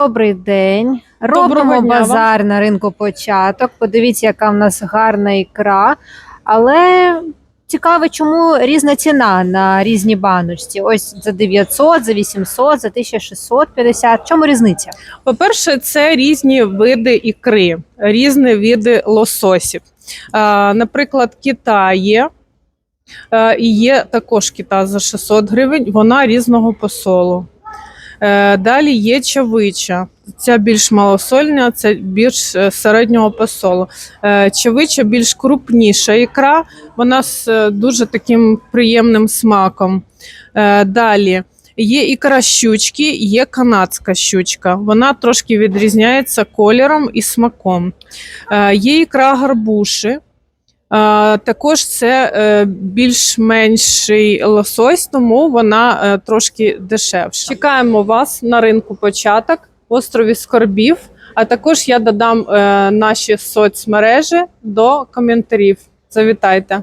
Добрий день. Робимо базар на ринку початок. Подивіться, яка в нас гарна ікра. Але цікаво, чому різна ціна на різні баночці. Ось за 900, за 800, за 1650. В чому різниця? По-перше, це різні види ікри, різні види лососів. Наприклад, кита є. І є також кита за 600 гривень, вона різного посолу. Е, Далі є чавича. Ця більш малосольна, це більш е, середнього посолу. Е, Чавича більш крупніша ікра, вона з дуже таким приємним смаком. Далі Є ікра щучки, є канадська щучка. Вона трошки відрізняється кольором і смаком. Є ікра гарбуші. Також це е, більш-менший лосось, тому вона е, трошки дешевша. Чекаємо вас на ринку початок, острові Скорбів. А також я додам е, наші соцмережі до коментарів. Завітайте!